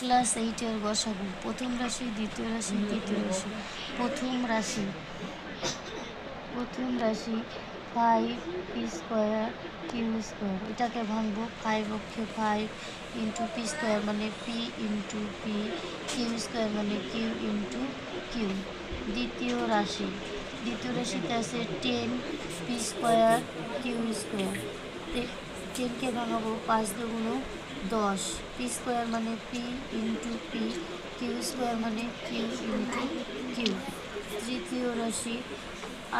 Class এইটের গসাগু প্রথম রাশি, দ্বিতীয় রাশি, তৃতীয় রাশি। প্রথম রাশি। প্রথম রাশি five P square Q square এটাকে ভাঙবো ফাইভ অক্ষে ফাইভ ইন্টু পি স্কোয়ার মানে P into P Q square মানে কিউ ইন্টু কিউ দ্বিতীয় রাশি। দ্বিতীয় রাশিতে আছে ten P square Q square টেনকে ভাঙাবো পাঁচ দুগুণ দশ। পি স্কোয়ার মানে P into P Q square মানে কিউ ইন্টু কিউ তৃতীয় রাশি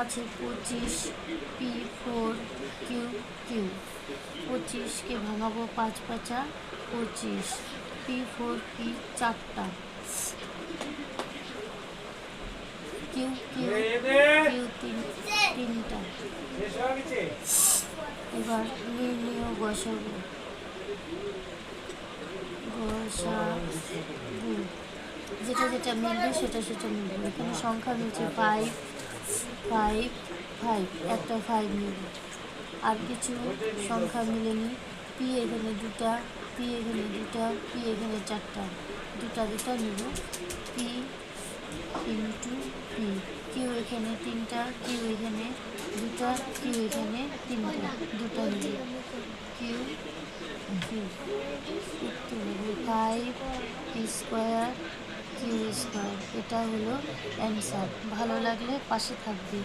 আছে পঁচিশ পি ফোর কিউ কিউ পঁচিশকে ভাঙাবো পাঁচ পাঁচা পঁচিশ। পি ফোর পি চারটা। কিউ কিউ কিউ তিন তিনটা। এবার নির্ণয় বসাবো বসাবো। যেটা যেটা মিলবে সেটা সেটা মিলবে এখানে সংখ্যা মিলছে ফাইভ ফাইভ ফাইভ একটা ফাইভ মিলবে। আর কিছু সংখ্যা মিলেনি। পি এখানে দুটা পি এখানে দুটা পি এখানে চারটা। দুটা দুটা নিব পি ইন্টু পি কিউ এখানে তিনটা, কিউ এখানে দুটা, কিউ এখানে তিনটা, দুটো Q Q. Five square, Q square, এটা হলো অ্যান্সার। ভালো লাগলে পাশে থাকবে।